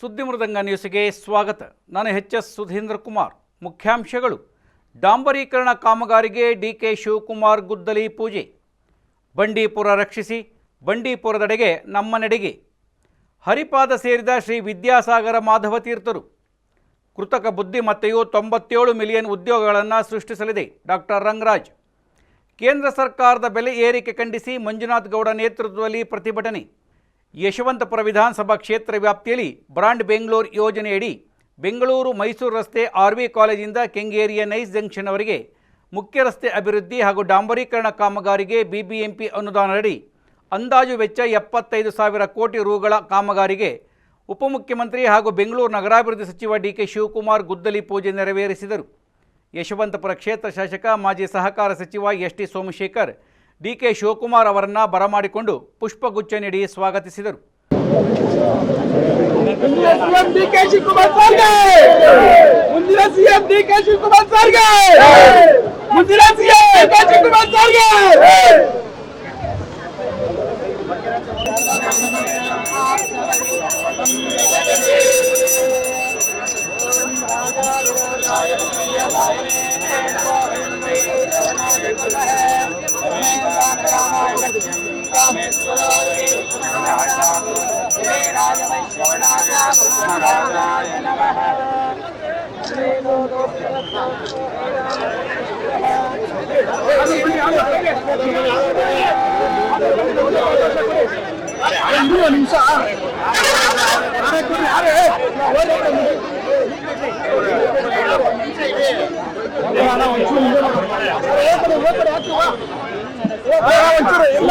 ಸುದ್ದಿ ಮೃದಂಗ ನ್ಯೂಸ್ಗೆ ಸ್ವಾಗತ. ನಾನು ಎಚ್ ಎಸ್ ಸುಧೀಂದ್ರ ಕುಮಾರ್. ಮುಖ್ಯಾಂಶಗಳು. ಡಾಂಬರೀಕರಣ ಕಾಮಗಾರಿಗೆ ಡಿ ಕೆ ಶಿವಕುಮಾರ್ ಗುದ್ದಲಿ ಪೂಜೆ. ಬಂಡೀಪುರ ರಕ್ಷಿಸಿ, ಬಂಡೀಪುರದೆಡೆಗೆ ನಮ್ಮ ನೆಡೆಗೆ ಹರಿಪಾದ ಸೇರಿದ ಶ್ರೀ ವಿದ್ಯಾಸಾಗರ ಮಾಧವ ತೀರ್ಥರು. ಕೃತಕ ಬುದ್ಧಿಮತ್ತೆಯು ತೊಂಬತ್ತೇಳು ಮಿಲಿಯನ್ ಉದ್ಯೋಗಗಳನ್ನು ಸೃಷ್ಟಿಸಲಿದೆ ಡಾಕ್ಟರ್ ರಂಗರಾಜ್. ಕೇಂದ್ರ ಸರ್ಕಾರದ ಬೆಲೆ ಏರಿಕೆ ಖಂಡಿಸಿ ಮಂಜುನಾಥ್ ಗೌಡ ನೇತೃತ್ವದಲ್ಲಿ ಪ್ರತಿಭಟನೆ. ಯಶವಂತಪುರ ವಿಧಾನಸಭಾ ಕ್ಷೇತ್ರ ವ್ಯಾಪ್ತಿಯಲ್ಲಿ ಬ್ರಾಂಡ್ ಬೆಂಗಳೂರು ಯೋಜನೆಯಡಿ ಬೆಂಗಳೂರು ಮೈಸೂರು ರಸ್ತೆ ಆರ್ ವಿ ಕಾಲೇಜಿಂದ ಕೆಂಗೇರಿಯ ನೈಸ್ ಜಂಕ್ಷನ್ವರೆಗೆ ಮುಖ್ಯ ರಸ್ತೆ ಅಭಿವೃದ್ಧಿ ಹಾಗೂ ಡಾಂಬರೀಕರಣ ಕಾಮಗಾರಿಗೆ ಬಿಬಿಎಂಪಿ ಅನುದಾನದಡಿ ಅಂದಾಜು ವೆಚ್ಚ ಎಪ್ಪತ್ತೈದು ಸಾವಿರ ಕೋಟಿ ರುಗಳ ಕಾಮಗಾರಿಗೆ ಉಪಮುಖ್ಯಮಂತ್ರಿ ಹಾಗೂ ಬೆಂಗಳೂರು ನಗರಾಭಿವೃದ್ಧಿ ಸಚಿವ ಡಿ ಕೆ ಶಿವಕುಮಾರ್ ಗುದ್ದಲಿ ಪೂಜೆ ನೆರವೇರಿಸಿದರು. ಯಶವಂತಪುರ ಕ್ಷೇತ್ರ ಶಾಸಕ, ಮಾಜಿ ಸಹಕಾರ ಸಚಿವ S T Somashekhar D K Shivakumar ಅವರನ್ನು ಬರಮಾಡಿಕೊಂಡು ಪುಷ್ಪಗುಚ್ಛ ನೀಡಿ ಸ್ವಾಗತಿಸಿದರು. ಸಿಎಂ ಡಿ ಕೆ ಶಿವಕುಮಾರ್ ಸರ್ಗೆ ನಿಮಿಷ ಒಂಚೂರು ಎಲ್ಲ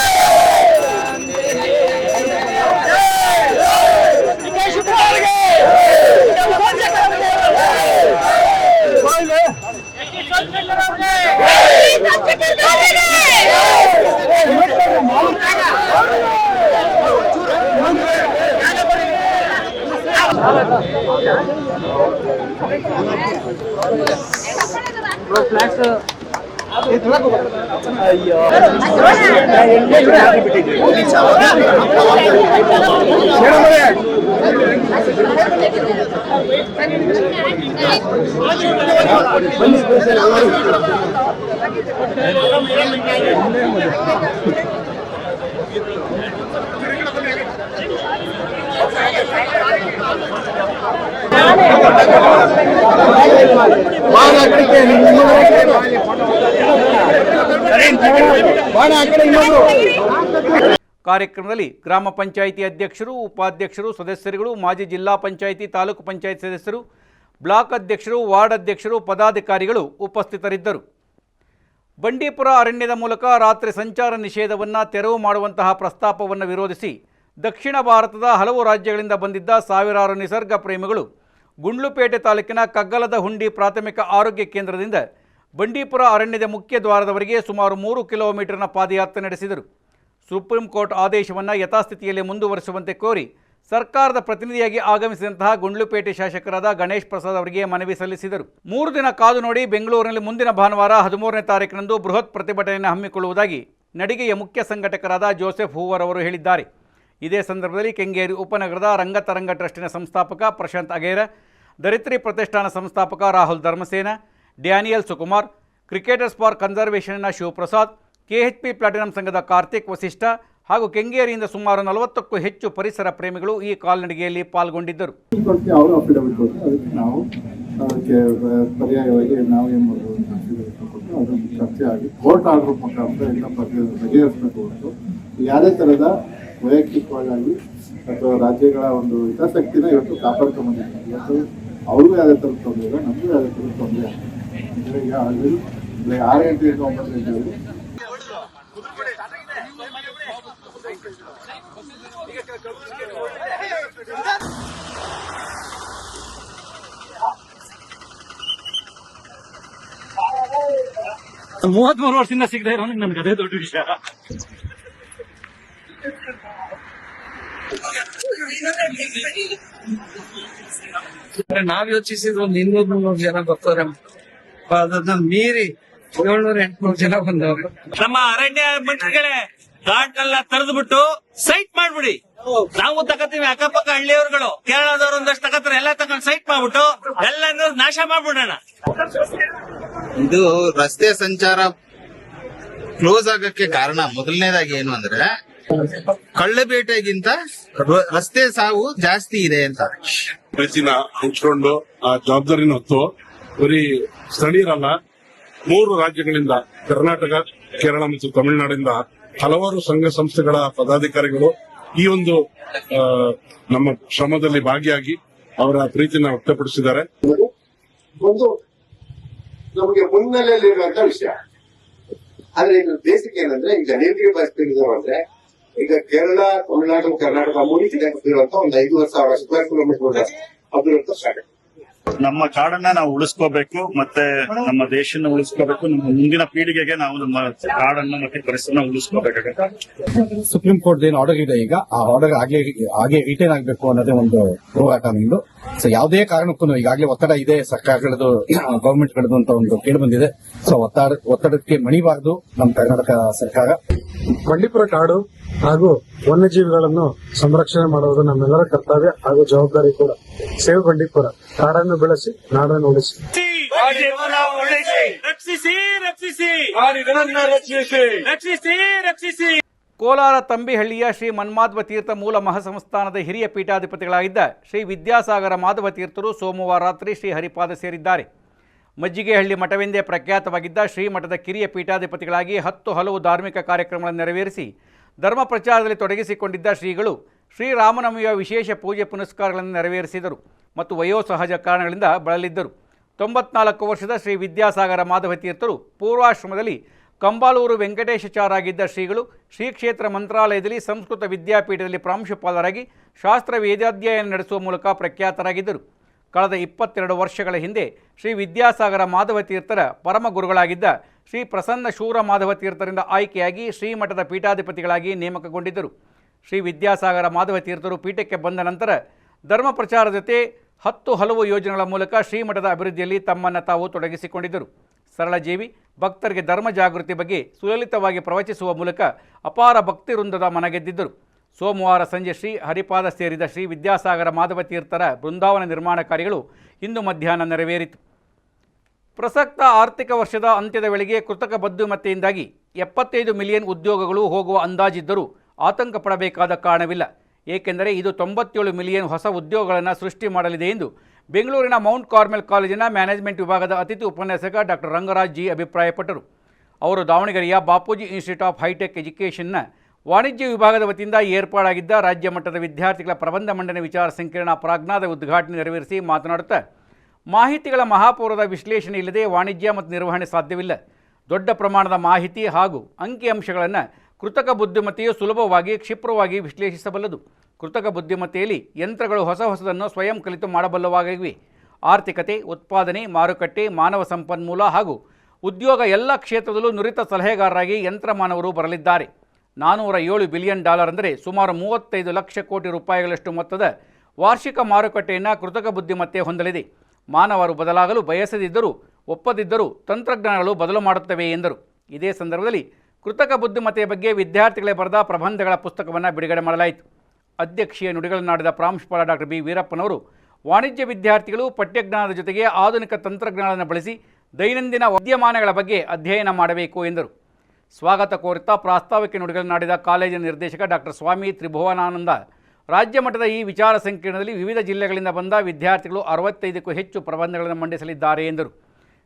ಕಡೆ ಇನ್ನೊಂದು ಕಾರ್ಯಕ್ರಮದಲ್ಲಿ ಗ್ರಾಮ ಪಂಚಾಯಿತಿ ಅಧ್ಯಕ್ಷರು, ಉಪಾಧ್ಯಕ್ಷರು, ಸದಸ್ಯರುಗಳು, ಮಾಜಿ ಜಿಲ್ಲಾ ಪಂಚಾಯಿತಿ, ತಾಲೂಕು ಪಂಚಾಯತ್ ಸದಸ್ಯರು, ಬ್ಲಾಕ್ ಅಧ್ಯಕ್ಷರು, ವಾರ್ಡ್ ಅಧ್ಯಕ್ಷರು, ಪದಾಧಿಕಾರಿಗಳು ಉಪಸ್ಥಿತರಿದ್ದರು. ಬಂಡೀಪುರ ಅರಣ್ಯದ ಮೂಲಕ ರಾತ್ರಿ ಸಂಚಾರ ನಿಷೇಧವನ್ನು ತೆರವು ಮಾಡುವಂತಹ ಪ್ರಸ್ತಾಪವನ್ನು ವಿರೋಧಿಸಿ ದಕ್ಷಿಣ ಭಾರತದ ಹಲವು ರಾಜ್ಯಗಳಿಂದ ಬಂದಿದ್ದ ಸಾವಿರಾರು ನಿಸರ್ಗ ಪ್ರೇಮಿಗಳು ಗುಂಡ್ಲುಪೇಟೆ ತಾಲೂಕಿನ ಕಗ್ಗಲದ ಹುಂಡಿ ಪ್ರಾಥಮಿಕ ಆರೋಗ್ಯ ಕೇಂದ್ರದಿಂದ ಬಂಡೀಪುರ ಅರಣ್ಯದ ಮುಖ್ಯ ದ್ವಾರದವರೆಗೆ ಸುಮಾರು ಮೂರು ಕಿಲೋಮೀಟರ್ನ ಪಾದಯಾತ್ರೆ ನಡೆಸಿದರು. ಸುಪ್ರೀಂ ಕೋರ್ಟ್ ಆದೇಶವನ್ನು ಯಥಾಸ್ಥಿತಿಯಲ್ಲಿ ಮುಂದುವರಿಸುವಂತೆ ಕೋರಿ ಸರ್ಕಾರದ ಪ್ರತಿನಿಧಿಯಾಗಿ ಆಗಮಿಸಿದಂತಹ ಗುಂಡ್ಲುಪೇಟೆ ಶಾಸಕರಾದ ಗಣೇಶ್ ಪ್ರಸಾದ್ ಅವರಿಗೆ ಮನವಿ ಸಲ್ಲಿಸಿದರು. ಮೂರು ದಿನ ಕಾದು ನೋಡಿ ಬೆಂಗಳೂರಿನಲ್ಲಿ ಮುಂದಿನ ಭಾನುವಾರ ಹದಿಮೂರನೇ ತಾರೀಕಿನಂದು ಬೃಹತ್ ಪ್ರತಿಭಟನೆಯನ್ನು ಹಮ್ಮಿಕೊಳ್ಳುವುದಾಗಿ ನಡಿಗೆಯ ಮುಖ್ಯ ಸಂಘಟಕರಾದ ಜೋಸೆಫ್ ಹೂವರ್ ಅವರು ಹೇಳಿದ್ದಾರೆ. ಇದೇ ಸಂದರ್ಭದಲ್ಲಿ ಕೆಂಗೇರಿ ಉಪನಗರದ ರಂಗತರಂಗ ಟ್ರಸ್ಟಿನ ಸಂಸ್ಥಾಪಕ ಪ್ರಶಾಂತ್ ಅಗೇರ ದರಿತ್ರಿ ಪ್ರತಿಷ್ಠಾನ ಸಂಸ್ಥಾಪಕ Rahul Dharmasena Daniel Sukumar, cricketers for ಕನ್ಸರ್ವೇಷನ್ನ Shivaprasad, KHP platinum ಸಂಘದ ಕಾರ್ತಿಕ್ ವಸಿಷ್ಠ ಹಾಗೂ ಕೆಂಗೇರಿಯಿಂದ ಸುಮಾರು ನಲವತ್ತಕ್ಕೂ ಹೆಚ್ಚು ಪರಿಸರ ಪ್ರೇಮಿಗಳು ಈ ಕಾಲ್ನಡಿಗೆಯಲ್ಲಿ ಪಾಲ್ಗೊಂಡಿದ್ದರು. ಯಾವುದೇ ಥರದ ವೈಯಕ್ತಿಕವಾಗಿ ಅಥವಾ ರಾಜ್ಯಗಳ ಒಂದು ಹಿತಾಸಕ್ತಿನ ಇವತ್ತು ಕಾಪಾಡ್ಕೊಂಡ್ಬಂದಿದ್ದಾರೆ ಇವತ್ತು ಅವ್ರಿಗೂ ಯಾವುದೇ ಥರದ ತೊಂದರೆ ಇಲ್ಲ, ನಮಗೂ ಯಾವುದೇ ಥರದ ತೊಂದರೆ ಈಗ ಆಲ್ರೆಡಿ ಬೆಳಗ್ಗೆ ಆರು ಗಂಟೆಯಿಂದ ಒಂಬತ್ತು ಗಂಟೆವರೆಗೆ ಮೂವತ್ಮೂರು ವರ್ಷದಿಂದ ಸಿಗದೆ ಇರೋ ನನ್ಗೆ ಅದೇ ದೊಡ್ಡ ವಿಷಯ. ನಾವ್ ಯೋಚಿಸಿದ್ರು ಇನ್ನೂರ್ ಮುನ್ನೂರು ಜನ ಬರ್ತಾರೆ. ಅದನ್ನ ಮೀರಿ ಏಳ್ನೂರ ಎಂಟ್ನೂರು ಜನ ಬಂದವರು. ನಮ್ಮ ಅರಣ್ಯ ಮಂತ್ರಿಗಳೇ ಘಾಟ್ನೆಲ್ಲ ತೆರೆದ್ಬಿಟ್ಟು ಸೈಟ್ ಮಾಡ್ಬಿಡಿ. ನಾವು ತಗತೀವಿ ಅಕ್ಕಪಕ್ಕ ಹಳ್ಳಿಯವ್ರುಗಳು ಕೇರಳದವರು ಒಂದಷ್ಟು ತಗತ್ತಾರೆ ಎಲ್ಲ ತಗೊಂಡ್ ಸೈಟ್ ಮಾಡ್ಬಿಟ್ಟು ಎಲ್ಲಾನು ನಾಶ ಮಾಡ್ಬಿಡೋಣ. ಇದು ರಸ್ತೆ ಸಂಚಾರ ಕ್ಲೋಸ್ ಆಗಕ್ಕೆ ಕಾರಣ ಮೊದಲನೇದಾಗಿ ಏನು ಅಂದ್ರೆ ಕಳ್ಳಬೇಟೆಗಿಂತ ರ- ರಸ್ತೆ ಸಾವು ಜಾಸ್ತಿ ಇದೆ ಅಂತ. ಪ್ರೀತಿನ ಹಂಚ್ಕೊಂಡು ಆ ಜವಾಬ್ದಾರಿನ ಹೊತ್ತು ಬರೀ ಸ್ಥಳೀಯರಲ್ಲ, ಮೂರು ರಾಜ್ಯಗಳಿಂದ, ಕರ್ನಾಟಕ, ಕೇರಳ ಮತ್ತು ತಮಿಳುನಾಡಿಂದ ಹಲವಾರು ಸಂಘ ಸಂಸ್ಥೆಗಳ ಪದಾಧಿಕಾರಿಗಳು ಈ ಒಂದು ನಮ್ಮ ಶ್ರಮದಲ್ಲಿ ಭಾಗಿಯಾಗಿ ಅವರ ಪ್ರೀತಿನ ವ್ಯಕ್ತಪಡಿಸಿದ್ದಾರೆ. ಒಂದು ನಮಗೆ ಮುನ್ನೆಲೆಯಲ್ಲಿರುವಂತ ವಿಷಯ. ಆದ್ರೆ ಇದು ಬೇಸಿಕ್ ಏನಂದ್ರೆ, ಈಗ ನೀರಿಗೆ ಪರಿಸ್ಥಿತಿ ಅಂದ್ರೆ, ಈಗ ಕೇರಳ, ತಮಿಳುನಾಡು, ಕರ್ನಾಟಕ ಇರುವಂತ ಒಂದು ಐದೂವರೆ ಸಾವಿರ ಸ್ಕ್ವೇರ್ ಕಿಲೋಮೀಟರ್ ಅಭಿವೃದ್ಧಿ ಸ್ಟಾರ್ಟ್ ನಮ್ಮ ಕಾಡನ್ನ ನಾವು ಉಳಿಸ್ಕೋಬೇಕು ಮತ್ತೆ ನಮ್ಮ ದೇಶನ ಉಳಿಸ್ಕೋಬೇಕು ನಮ್ಮ ಮುಂದಿನ ಪೀಳಿಗೆಗೆ ನಾವು ನಮ್ಮ ಕಾಡನ್ನ ಮತ್ತೆ ಪರಿಸರನ ಉಳಿಸ್ಕೋಬೇಕಾಗುತ್ತೆ. ಸುಪ್ರೀಂ ಕೋರ್ಟ್ ಏನು ಆರ್ಡರ್ ಇದೆ ಈಗ. ಆ ಆರ್ಡರ್ ಆಗ್ಲೇ ಹಾಗೆ ರಿಟೇನ್ ಆಗಬೇಕು ಅನ್ನೋದೇ ಒಂದು ಹೋರಾಟ ನಿಮ್ದು. ಸೊ ಯಾವುದೇ ಕಾರಣಕ್ಕೂ ಈಗಾಗಲೇ ಒತ್ತಡ ಇದೆ. ಸರ್ಕಾರಗಳದ್ದು ಗವರ್ಮೆಂಟ್ ಗಳದ್ದು ಅಂತ ಒಂದು ಕೇಳಿ ಬಂದಿದೆ. ಸೊ ಒತ್ತಡ ಒತ್ತಡಕ್ಕೆ ಮಣಿಬಾರದು ನಮ್ಮ ಕರ್ನಾಟಕ ಸರ್ಕಾರ. ಬಂಡೀಪುರ ಕಾಡು ಹಾಗೂ ವನ್ಯಜೀವಿಗಳನ್ನು ಸಂರಕ್ಷಣೆ ಮಾಡುವುದು ನಮ್ಮೆಲ್ಲರ ಕರ್ತವ್ಯ ಹಾಗೂ ಜವಾಬ್ದಾರಿ ಕೂಡ. ಸೇವ್ ಬಂಡೀಪುರ ಕಾಡನ್ನು ಬೆಳೆಸಿ ನಾಡನ್ನು ಉಳಿಸಿ. ರಕ್ಷಿಸಿ ರಕ್ಷಿಸಿ. ರಕ್ಷಿಸಿ ರಕ್ಷಿಸಿ. ಕೋಲಾರ ತಂಬಿಹಳ್ಳಿಯ ಶ್ರೀ ಮನ್ಮಾಧ್ವ ತೀರ್ಥ ಮೂಲ ಮಹಾಸಂಸ್ಥಾನದ ಹಿರಿಯ ಪೀಠಾಧಿಪತಿಗಳಾಗಿದ್ದ ಶ್ರೀ ವಿದ್ಯಾಸಾಗರ ಮಾಧವ ತೀರ್ಥರು ಸೋಮವಾರ ರಾತ್ರಿ ಶ್ರೀ ಹರಿಪಾದ ಸೇರಿದ್ದಾರೆ. ಮಜ್ಜಿಗೆಹಳ್ಳಿ ಮಠವೆಂದೇ ಪ್ರಖ್ಯಾತವಾಗಿದ್ದ ಶ್ರೀಮಠದ ಕಿರಿಯ ಪೀಠಾಧಿಪತಿಗಳಾಗಿ ಹತ್ತು ಹಲವು ಧಾರ್ಮಿಕ ಕಾರ್ಯಕ್ರಮಗಳನ್ನು ನೆರವೇರಿಸಿ ಧರ್ಮ ಪ್ರಚಾರದಲ್ಲಿ ತೊಡಗಿಸಿಕೊಂಡಿದ್ದ ಶ್ರೀಗಳು ಶ್ರೀರಾಮನವಮಿಯ ವಿಶೇಷ ಪೂಜೆ ಪುನಸ್ಕಾರಗಳನ್ನು ನೆರವೇರಿಸಿದರು ಮತ್ತು ವಯೋಸಹಜ ಕಾರಣಗಳಿಂದ ಬಳಲಿದ್ದರು. ತೊಂಬತ್ನಾಲ್ಕು ವರ್ಷದ ಶ್ರೀ ವಿದ್ಯಾಸಾಗರ ಮಾಧವ ತೀರ್ಥರು ಪೂರ್ವಾಶ್ರಮದಲ್ಲಿ ಕಂಬಾಲೂರು ವೆಂಕಟೇಶಚಾರಾಗಿದ್ದ ಶ್ರೀಗಳು ಶ್ರೀ ಕ್ಷೇತ್ರ ಮಂತ್ರಾಲಯದಲ್ಲಿ ಸಂಸ್ಕೃತ ವಿದ್ಯಾಪೀಠದಲ್ಲಿ ಪ್ರಾಂಶುಪಾಲರಾಗಿ ಶಾಸ್ತ್ರ ವೇದಾಧ್ಯಯನ ನಡೆಸುವ ಮೂಲಕ ಪ್ರಖ್ಯಾತರಾಗಿದ್ದರು. ಕಳೆದ ಇಪ್ಪತ್ತೆರಡು ವರ್ಷಗಳ ಹಿಂದೆ ಶ್ರೀ ವಿದ್ಯಾಸಾಗರ ಮಾಧವ ತೀರ್ಥರ ಪರಮ ಗುರುಗಳಾಗಿದ್ದ ಶ್ರೀ ಪ್ರಸನ್ನ ಶೂರ ಮಾಧವ ತೀರ್ಥರಿಂದ ಆಯ್ಕೆಯಾಗಿ ಶ್ರೀಮಠದ ಪೀಠಾಧಿಪತಿಗಳಾಗಿ ನೇಮಕಗೊಂಡಿದ್ದರು. ಶ್ರೀ ವಿದ್ಯಾಸಾಗರ ಮಾಧವ ತೀರ್ಥರು ಪೀಠಕ್ಕೆ ಬಂದ ನಂತರ ಧರ್ಮ ಪ್ರಚಾರ ಜೊತೆ ಹತ್ತು ಹಲವು ಯೋಜನೆಗಳ ಮೂಲಕ ಶ್ರೀಮಠದ ಅಭಿವೃದ್ಧಿಯಲ್ಲಿ ತಮ್ಮನ್ನು ತಾವು ತೊಡಗಿಸಿಕೊಂಡಿದ್ದರು. ಸರಳ ಜೀವಿ, ಭಕ್ತರಿಗೆ ಧರ್ಮ ಜಾಗೃತಿ ಬಗ್ಗೆ ಸುಲಲಿತವಾಗಿ ಪ್ರವಚಿಸುವ ಮೂಲಕ ಅಪಾರ ಭಕ್ತಿ ವೃಂದದ ಮನಗೆದ್ದಿದ್ದರು. ಸೋಮವಾರ ಸಂಜೆ ಶ್ರೀ ಹರಿಪಾದ ಸೇರಿದ ಶ್ರೀ ವಿದ್ಯಾಸಾಗರ ಮಾಧವ ತೀರ್ಥರ ಬೃಂದಾವನ ನಿರ್ಮಾಣ ಕಾರ್ಯಗಳು ಇಂದು ಮಧ್ಯಾಹ್ನ ನೆರವೇರಿತು. ಪ್ರಸಕ್ತ ಆರ್ಥಿಕ ವರ್ಷದ ಅಂತ್ಯದ ವೇಳೆಗೆ ಕೃತಕ ಬದ್ಧಿಮತ್ತೆಯಿಂದಾಗಿ ಎಪ್ಪತ್ತೈದು ಮಿಲಿಯನ್ ಉದ್ಯೋಗಗಳು ಹೋಗುವ ಅಂದಾಜಿದ್ದರೂ ಆತಂಕ ಪಡಬೇಕಾದ ಕಾರಣವಿಲ್ಲ. ಏಕೆಂದರೆ ಇದು ತೊಂಬತ್ತೇಳು ಮಿಲಿಯನ್ ಹೊಸ ಉದ್ಯೋಗಗಳನ್ನು ಸೃಷ್ಟಿ ಮಾಡಲಿದೆ ಎಂದು ಬೆಂಗಳೂರಿನ ಮೌಂಟ್ ಕಾರ್ಮೆಲ್ ಕಾಲೇಜಿನ ಮ್ಯಾನೇಜ್ಮೆಂಟ್ ವಿಭಾಗದ ಅತಿಥಿ ಉಪನ್ಯಾಸಕ ಡಾಕ್ಟರ್ ರಂಗರಾಜ್ ಜಿ ಅಭಿಪ್ರಾಯಪಟ್ಟರು. ಅವರು ದಾವಣಗೆರೆಯ Bapuji institute of hi tech ಎಜುಕೇಷನ್ನ ವಾಣಿಜ್ಯ ವಿಭಾಗದ ವತಿಯಿಂದ ಏರ್ಪಾಡಾಗಿದ್ದ ರಾಜ್ಯ ಮಟ್ಟದ ವಿದ್ಯಾರ್ಥಿಗಳ ಪ್ರಬಂಧ ಮಂಡನೆ ವಿಚಾರ ಸಂಕಿರಣ ಪ್ರಾಜ್ಞಾದ ಉದ್ಘಾಟನೆ ನೆರವೇರಿಸಿ ಮಾತನಾಡುತ್ತಾ, ಮಾಹಿತಿಗಳ ಮಹಾಪೌರದ ವಿಶ್ಲೇಷಣೆ ಇಲ್ಲದೆ ವಾಣಿಜ್ಯ ಮತ್ತು ನಿರ್ವಹಣೆ ಸಾಧ್ಯವಿಲ್ಲ. ದೊಡ್ಡ ಪ್ರಮಾಣದ ಮಾಹಿತಿ ಹಾಗೂ ಅಂಕಿಅಂಶಗಳನ್ನು ಕೃತಕ ಬುದ್ಧಿಮತ್ತೆಯು ಸುಲಭವಾಗಿ, ಕ್ಷಿಪ್ರವಾಗಿ ವಿಶ್ಲೇಷಿಸಬಲ್ಲದು. ಕೃತಕ ಬುದ್ಧಿಮತ್ತೆಯಲ್ಲಿ ಯಂತ್ರಗಳು ಹೊಸ ಹೊಸದನ್ನು ಸ್ವಯಂ ಕಲಿತು ಮಾಡಬಲ್ಲವಾಗಿವೆ. ಆರ್ಥಿಕತೆ, ಉತ್ಪಾದನೆ, ಮಾರುಕಟ್ಟೆ, ಮಾನವ ಸಂಪನ್ಮೂಲ ಹಾಗೂ ಉದ್ಯೋಗ ಎಲ್ಲ ಕ್ಷೇತ್ರದಲ್ಲೂ ನುರಿತ ಸಲಹೆಗಾರರಾಗಿ ಯಂತ್ರಮಾನವರು ಬರಲಿದ್ದಾರೆ. ನಾನ್ನೂರ ಏಳು ಬಿಲಿಯನ್ ಡಾಲರ್ ಅಂದರೆ ಸುಮಾರು ಮೂವತ್ತೈದು ಲಕ್ಷ ಕೋಟಿ ರೂಪಾಯಿಗಳಷ್ಟು ಮೊತ್ತದ ವಾರ್ಷಿಕ ಮಾರುಕಟ್ಟೆಯನ್ನು ಕೃತಕ ಬುದ್ಧಿಮತ್ತೆ ಹೊಂದಲಿದೆ. ಮಾನವರು ಬದಲಾಗಲು ಬಯಸದಿದ್ದರೂ ಒಪ್ಪದಿದ್ದರೂ ತಂತ್ರಜ್ಞಾನಗಳು ಬದಲು ಮಾಡುತ್ತವೆ ಎಂದರು. ಇದೇ ಸಂದರ್ಭದಲ್ಲಿ ಕೃತಕ ಬುದ್ಧಿಮತ್ತೆಯ ಬಗ್ಗೆ ವಿದ್ಯಾರ್ಥಿಗಳೇ ಬರೆದ ಪ್ರಬಂಧಗಳ ಪುಸ್ತಕವನ್ನು ಬಿಡುಗಡೆ ಮಾಡಲಾಯಿತು. ಅಧ್ಯಕ್ಷೀಯ ನುಡಿಗಳನ್ನಾಡಿದ ಪ್ರಾಂಶುಪಾಲ ಡಾಕ್ಟರ್ ಬಿ. ವೀರಪ್ಪನವರು ವಾಣಿಜ್ಯ ವಿದ್ಯಾರ್ಥಿಗಳು ಪಠ್ಯಜ್ಞಾನದ ಜೊತೆಗೆ ಆಧುನಿಕ ತಂತ್ರಜ್ಞಾನವನ್ನು ಬಳಸಿ ದೈನಂದಿನ ವಿದ್ಯಮಾನಗಳ ಬಗ್ಗೆ ಅಧ್ಯಯನ ಮಾಡಬೇಕು ಎಂದರು. ಸ್ವಾಗತ ಕೋರುತ್ತಾ ಪ್ರಾಸ್ತಾವಿಕ ನುಡಿಗಳನ್ನಾಡಿದ ಕಾಲೇಜಿನ ನಿರ್ದೇಶಕ ಡಾಕ್ಟರ್ ಸ್ವಾಮಿ ತ್ರಿಭುವನಾನಂದ. ರಾಜ್ಯ ಮಟ್ಟದ ಈ ವಿಚಾರ ಸಂಕಿರಣದಲ್ಲಿ ವಿವಿಧ ಜಿಲ್ಲೆಗಳಿಂದ ಬಂದ ವಿದ್ಯಾರ್ಥಿಗಳು ಅರವತ್ತೈದಕ್ಕೂ ಹೆಚ್ಚು ಪ್ರಬಂಧಗಳನ್ನು ಮಂಡಿಸಲಿದ್ದಾರೆ ಎಂದರು.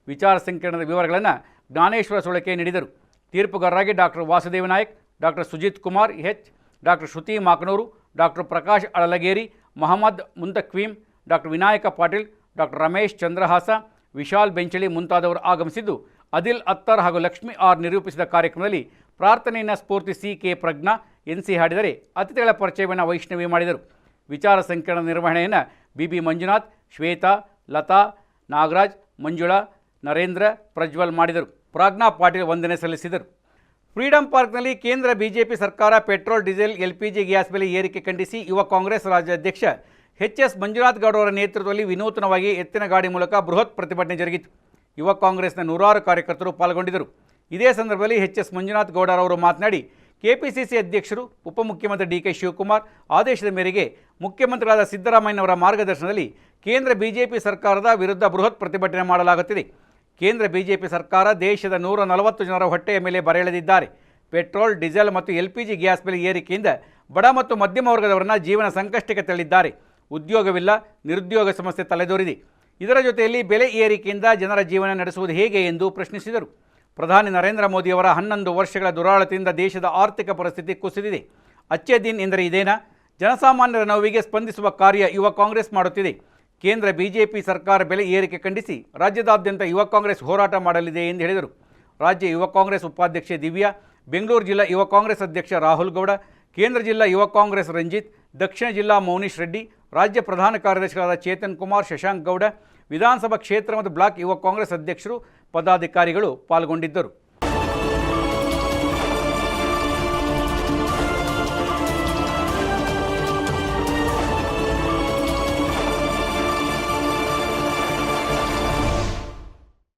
ವಿಚಾರ ಸಂಕಿರಣದ ವಿವರಗಳನ್ನು ಜ್ಞಾನೇಶ್ವರ ಸುಳಕೆ ನೀಡಿದರು. ತೀರ್ಪುಗಾರರಾಗಿ doctor Vasudeva Nayak doctor Sujith Kumar, H. Doctor Shruti Makanur doctor Prakash Alalageri, Mohammed Muntaqeem doctor Vinayaka Patil doctor Ramesh Chandrahasa, Vishal Benchali ಮುಂತಾದವರು ಆಗಮಿಸಿದ್ದು ಅದಿಲ್ ಅತ್ತರ್ ಹಾಗೂ ಲಕ್ಷ್ಮಿ ಆರ್ ನಿರೂಪಿಸಿದ ಕಾರ್ಯಕ್ರಮದಲ್ಲಿ ಪ್ರಾರ್ಥನೆಯನ್ನು Spoorthi C K Prajna, N C ಹಾಡಿದರೆ ಅತಿಥಿಗಳ ಪರಿಚಯವನ್ನು ವೈಷ್ಣವಿ ಮಾಡಿದರು. ವಿಚಾರ ಸಂಕಿರಣ ನಿರ್ವಹಣೆಯನ್ನು ಬಿ ಬಿ ಮಂಜುನಾಥ್, ಶ್ವೇತಾ, ಲತಾ, ನಾಗರಾಜ್, ಮಂಜುಳಾ, ನರೇಂದ್ರ, ಪ್ರಜ್ವಲ್ ಮಾಡಿದರು. ಪ್ರಾಜ್ಞಾ ಪಾಟೀಲ್ ವಂದನೆ ಸಲ್ಲಿಸಿದರು. ಫ್ರೀಡಂ ಪಾರ್ಕ್ನಲ್ಲಿ ಕೇಂದ್ರ ಬಿಜೆಪಿ ಸರ್ಕಾರ ಪೆಟ್ರೋಲ್, ಡೀಸೆಲ್ ಎಲ್ಪಿಜಿ ಗ್ಯಾಸ್ ಬೆಲೆ ಏರಿಕೆ ಖಂಡಿಸಿ ಯುವ ಕಾಂಗ್ರೆಸ್ ರಾಜ್ಯಾಧ್ಯಕ್ಷ ಎಚ್ ಎಸ್ ಮಂಜುನಾಥ್ ಗೌಡ ಅವರ ನೇತೃತ್ವದಲ್ಲಿ ವಿನೂತನವಾಗಿ ಎತ್ತಿನ ಗಾಡಿ ಮೂಲಕ ಬೃಹತ್ ಪ್ರತಿಭಟನೆ ಜರುಗಿತು. ಯುವ ಕಾಂಗ್ರೆಸ್ನ ನೂರಾರು ಕಾರ್ಯಕರ್ತರು ಪಾಲ್ಗೊಂಡಿದ್ದರು. ಇದೇ ಸಂದರ್ಭದಲ್ಲಿ ಎಚ್ ಎಸ್ ಮಂಜುನಾಥ್ ಗೌಡರವರು ಮಾತನಾಡಿ, ಕೆಪಿಸಿಸಿ ಅಧ್ಯಕ್ಷರು, ಉಪಮುಖ್ಯಮಂತ್ರಿ ಡಿ ಕೆ ಶಿವಕುಮಾರ್ ಆದೇಶದ ಮೇರೆಗೆ ಮುಖ್ಯಮಂತ್ರಿಗಳಾದ ಸಿದ್ದರಾಮಯ್ಯನವರ ಮಾರ್ಗದರ್ಶನದಲ್ಲಿ ಕೇಂದ್ರ ಬಿಜೆಪಿ ಸರ್ಕಾರದ ವಿರುದ್ಧ ಬೃಹತ್ ಪ್ರತಿಭಟನೆ ಮಾಡಲಾಗುತ್ತಿದೆ. ಕೇಂದ್ರ ಬಿಜೆಪಿ ಸರ್ಕಾರ ದೇಶದ ನೂರ ನಲವತ್ತು ಜನರ ಹೊಟ್ಟೆಯ ಮೇಲೆ ಬರೆಯಳೆದಿದ್ದಾರೆ. ಪೆಟ್ರೋಲ್, ಡೀಸೆಲ್ ಮತ್ತು ಎಲ್ ಪಿ ಜಿ ಗ್ಯಾಸ್ ಬೆಲೆ ಏರಿಕೆಯಿಂದ ಬಡ ಮತ್ತು ಮಧ್ಯಮ ವರ್ಗದವರನ್ನ ಜೀವನ ಸಂಕಷ್ಟಕ್ಕೆ ತಳ್ಳಿದ್ದಾರೆ. ಉದ್ಯೋಗವಿಲ್ಲ, ನಿರುದ್ಯೋಗ ಸಮಸ್ಯೆ ತಲೆದೋರಿದೆ. ಇದರ ಜೊತೆಯಲ್ಲಿ ಬೆಲೆ ಏರಿಕೆಯಿಂದ ಜನರ ಜೀವನ ನಡೆಸುವುದು ಹೇಗೆ ಎಂದು ಪ್ರಶ್ನಿಸಿದರು. ಪ್ರಧಾನಿ ನರೇಂದ್ರ ಮೋದಿಯವರ ಹನ್ನೊಂದು ವರ್ಷಗಳ ದುರಾಳತೆಯಿಂದ ದೇಶದ ಆರ್ಥಿಕ ಪರಿಸ್ಥಿತಿ ಕುಸಿದಿದೆ. ಅಚ್ಚೆ ದಿನ್ ಎಂದರೆ ಇದೇನಾ? ಜನಸಾಮಾನ್ಯರ ನೋವಿಗೆ ಸ್ಪಂದಿಸುವ ಕಾರ್ಯ ಯುವ ಕಾಂಗ್ರೆಸ್ ಮಾಡುತ್ತಿದೆ. ಕೇಂದ್ರ ಬಿಜೆಪಿ ಸರ್ಕಾರ ಬೆಲೆ ಏರಿಕೆ ಖಂಡಿಸಿ ರಾಜ್ಯದಾದ್ಯಂತ ಯುವ ಕಾಂಗ್ರೆಸ್ ಹೋರಾಟ ಮಾಡಲಿದೆ ಎಂದು ಹೇಳಿದರು. ರಾಜ್ಯ ಯುವ ಕಾಂಗ್ರೆಸ್ ಉಪಾಧ್ಯಕ್ಷೆ ದಿವ್ಯಾ, ಬೆಂಗಳೂರು ಜಿಲ್ಲಾ ಯುವ ಕಾಂಗ್ರೆಸ್ ಅಧ್ಯಕ್ಷ ರಾಹುಲ್ ಗೌಡ, ಕೇಂದ್ರ ಜಿಲ್ಲಾ ಯುವ ಕಾಂಗ್ರೆಸ್ ರಂಜಿತ್, ದಕ್ಷಿಣ ಜಿಲ್ಲಾ ಮೌನೀಶ್ ರೆಡ್ಡಿ ರಾಜ್ಯ ಪ್ರಧಾನ ಕಾರ್ಯದರ್ಶಿಗಳಾದ ಚೇತನ್ ಕುಮಾರ್, ಶಶಾಂಕ್ ಗೌಡ, ವಿಧಾನಸಭಾ ಕ್ಷೇತ್ರ ಮತ್ತು ಬ್ಲಾಕ್ ಯುವ ಕಾಂಗ್ರೆಸ್ ಅಧ್ಯಕ್ಷರು, ಪದಾಧಿಕಾರಿಗಳು ಪಾಲ್ಗೊಂಡಿದ್ದರು.